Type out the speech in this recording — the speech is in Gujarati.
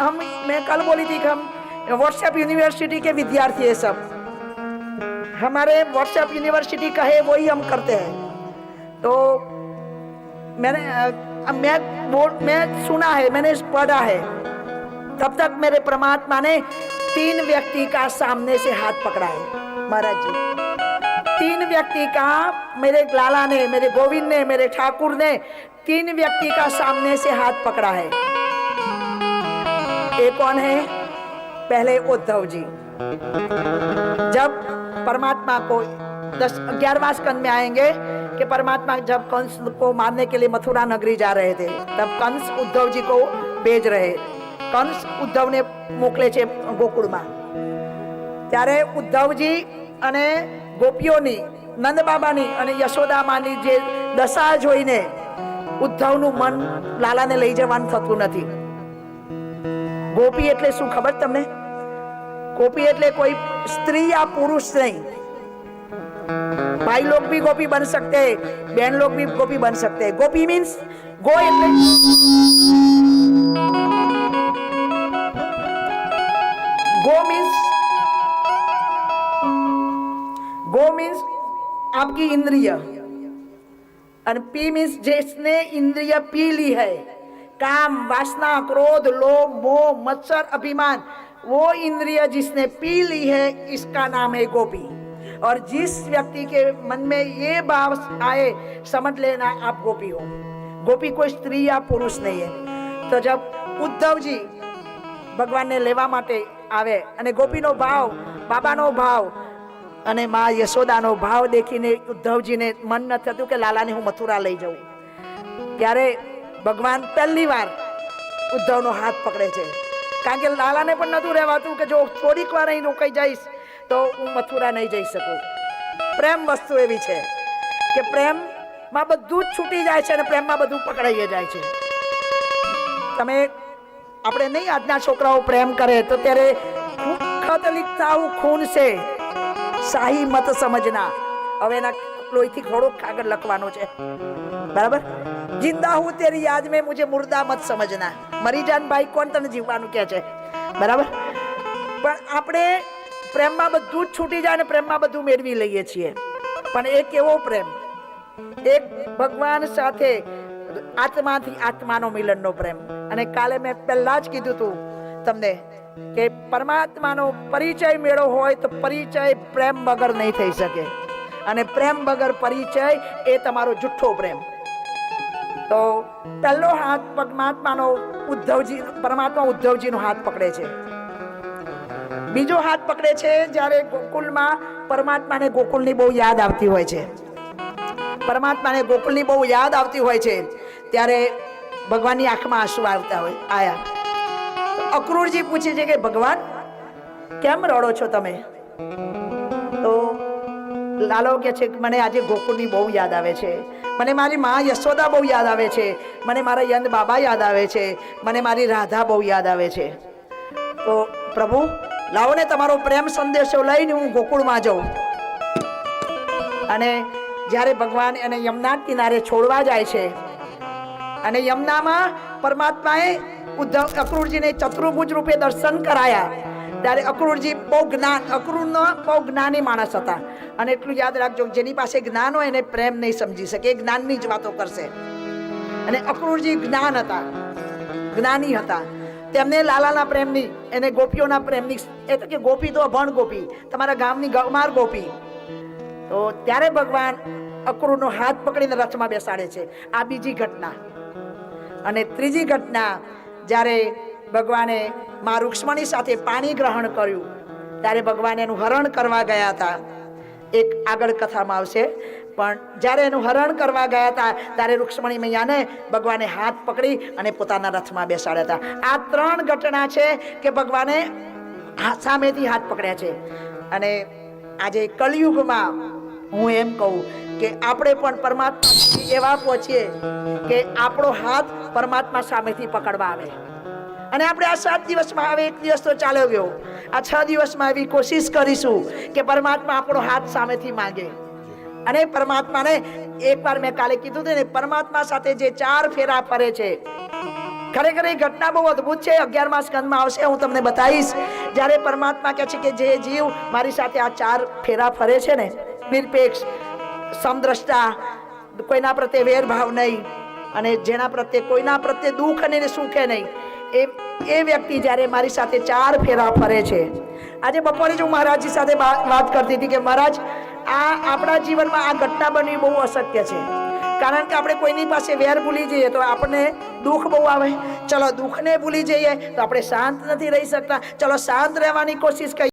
हम, मैं कल बोली थी कि हम व्हाट्सएप यूनिवर्सिटी के विद्यार्थी है सब। हमारे व्हाट्सएप यूनिवर्सिटी कहे, वही हम करते हैं। तो मैंने मैं बोर्ड में सुना है, मैंने पढ़ा है। तब तक मेरे परमात्मा ने तीन व्यक्ति का सामने से हाथ पकड़ा है, महाराज जी। तीन व्यक्ति का मेरे लाला ने, मेरे गोविंद ने, मेरे ठाकुर ने तीन व्यक्ति का सामने से हाथ पकड़ा है। एक कौन है पहले उद्धव जी जब परमात्मा को दस ग्यारहवा स्कंद में आएंगे कि परमात्मा जब कंस को मारने के लिए मथुरा नगरी जा रहे थे तब कंस उद्धव जी को भेज रहे કંસ ઉદ્ધવને મોકલે છે ગોકુળમાં ત્યારે ઉદ્ધવજી અને ગોપીઓની નંદ બાબાની અને યશોદામાની જે દશા જોઈને ઉદ્ધવનું મન લાલાને લઈ જવાનું થતું નથી ગોપી એટલે શું ખબર તમને ગોપી એટલે કોઈ સ્ત્રી યા પુરુષ નહીં भाई लोग भी गोपी बन सकते हैं बहन लोग भी गोपी बन सकते हैं गोपी मीन्स गो એટલે गो मीन्स गो मीन्स आपकी इंद्रिय और पी मीन्स जिसने इंद्रिय पी ली है काम वासना क्रोध लोभ मोह मत्सर अभिमान वो इंद्रिय जिसने पी ली है इसका नाम है गोपी और जिस व्यक्ति के मन में ये भाव आए समझ लेना आप गोपी हो गोपी कोई स्त्री या पुरुष नहीं है तो जब ઉદ્ધવ જી ભગવાનને લેવા માટે આવે અને ગોપીનો ભાવ બાબાનો ભાવ અને મા યશોદાનો ભાવ દેખીને ઉદ્ધવજીને મન ન થતું કે લાલાને હું મથુરા લઈ જાઉં ત્યારે ભગવાન પહેલી વાર ઉદ્ધવનો હાથ પકડે છે. કારણ કે લાલાને પણ નહોતું રહેવાતું કે જો થોડીક વાર અહીં રોકાઈ જઈશ, તો હું મથુરા નહીં જઈ શકું. પ્રેમ વસ્તુ એવી છે કે પ્રેમમાં બધું જ છૂટી જાય છે અને પ્રેમમાં બધું પકડાઈ જાય છે. તમે, આપણે નહીં આજના છોકરાઓ પ્રેમ કરે તો ત્યારે ખત લિખતા ખૂન છે. શાહી મત સમજના. હવે એના લોહીથી થોડોક કાગળ લખવાનો છે. બરાબર? જિંદા હું તેરી યાદ મેં, મુજે મુર્દા મત સમજના. મરી જાન ભાઈ કોણ તને જીવવાનું કે છે? બરાબર? પણ આપણે પ્રેમમાં બધું જ છૂટી જાય ને પ્રેમમાં બધું મેળવી લઈએ છીએ. પણ એક એવો પ્રેમ, એક ભગવાન સાથે આત્માથી આત્માનો મિલનનો પ્રેમ. અને કાલે મેં પહેલા જ કીધું હતું તમને કે પરમાત્માનો પરિચય મેળો હોય તો પરિચય પ્રેમ વગર નહીં થઈ શકે. અને પ્રેમ વગર પરિચય એ તમારો જુઠ્ઠો પ્રેમ. તો પહેલો હાથ પરમાત્માનો ઉદ્ધવજી, પરમાત્મા ઉદ્ધવજીનો હાથ પકડે છે. બીજો હાથ પકડે છે જ્યારે ગોકુલમાં પરમાત્માને ગોકુલની બહુ યાદ આવતી હોય છે. પરમાત્માને ગોકુલની બહુ યાદ આવતી હોય છે ત્યારે ભગવાનની આંખમાં આંસુ આવતા હોય, આયા. અક્રૂરજી પૂછે છે કે ભગવાન, કેમ રડો છો તમે? તો લાલો કે છે મને આજે ગોકુળની બહુ યાદ આવે છે. મને મારી મા યશોદા બહુ યાદ આવે છે. મને મારા યંદ બાબા યાદ આવે છે. મને મારી રાધા બહુ યાદ આવે છે. તો પ્રભુ, લાવો ને તમારો પ્રેમ સંદેશો લઈને હું ગોકુળમાં જાઉં. અને જ્યારે ભગવાન એને યમુના કિનારે છોડવા જાય છે, અને યમુનામાં પરમાત્માએ ઉદ્ધવ અક્રૂરજીને ચતુર્ભુજ રૂપે દર્શન કરાયા ત્યારે અક્રૂરજી બહુ જ્ઞાન અક્રૂરનો બહુ જ્ઞાની માણસ હતા. અને એટલું યાદ રાખજો જેની પાસે જ્ઞાન હોય એને પ્રેમ નહીં સમજી શકે, એ જ્ઞાનની જ વાતો કરશે. અને અક્રૂરજી જ્ઞાન હતા, જ્ઞાની હતા. તેમને લાલાના પ્રેમની, એને ગોપીઓના પ્રેમની એટલે કે ગોપી તો અભણ ગોપી, તમારા ગામની ગમાર ગોપી. તો ત્યારે ભગવાન અક્રૂરનો હાથ પકડીને રથમાં બેસાડે છે. આ બીજી ઘટના. અને ત્રીજી ઘટના, જ્યારે ભગવાને મા રૂક્ષ્મણી સાથે પાણી ગ્રહણ કર્યું. ત્યારે ભગવાન એનું હરણ કરવા ગયા હતા. એક આગળ કથામાં આવશે, પણ જ્યારે એનું હરણ કરવા ગયા હતા, ત્યારે રૂક્ષ્મણી મૈયાને ભગવાને હાથ પકડી અને પોતાના રથમાં બેસાડ્યા હતા. આ ત્રણ ઘટના છે કે ભગવાને સામેથી હાથ પકડ્યા છે. અને આજે કલયુગમાં હું એમ કહું કે આપણે પણ પરમાત્મા એવા પહોંચીએ કે આપણો હાથ પરમાત્મા સામેથી પકડવા આવે. અને આપણે આ સાત દિવસમાં હવે એક દિવસ તો ચાલ્યો ગયો. આ છ દિવસમાં એવી કોશિશ કરીશું કે પરમાત્મા આપણો હાથ સામેથી માંગે. અને પરમાત્માને એકવાર મેં કાલે કીધું હતું ને, પરમાત્મા સાથે જે ચાર ફેરા ફરે છે, ખરેખર એ ઘટના બહુ અદ્ભુત છે. અગિયારમા સ્કંદમાં આવશે, હું તમને બતાવીશ. જ્યારે પરમાત્મા કહે છે કે જે જીવ મારી સાથે આ ચાર ફેરા ફરે છે ને, નિરપેક્ષ, સમદ્રષ્ટા, કોઈના પ્રત્યે વેરભાવ નહીં અને જેના પ્રત્યે કોઈના પ્રત્યે દુઃખ અને સુખે નહીં એ એ વ્યક્તિ જ્યારે મારી સાથે ચાર ફેરા ફરે છે. આજે બપોરે જ હું મહારાજજી સાથે વાત કરતી હતી કે મહારાજ, આ આપણા જીવનમાં આ ઘટના બનવી બહુ અશક્ય છે. કારણ કે આપણે કોઈની પાસે વેર ભૂલી જઈએ તો આપણને દુઃખ બહુ આવે. ચલો દુઃખને ભૂલી જઈએ તો આપણે શાંત નથી રહી શકતા. ચલો શાંત રહેવાની કોશિશ કરીએ.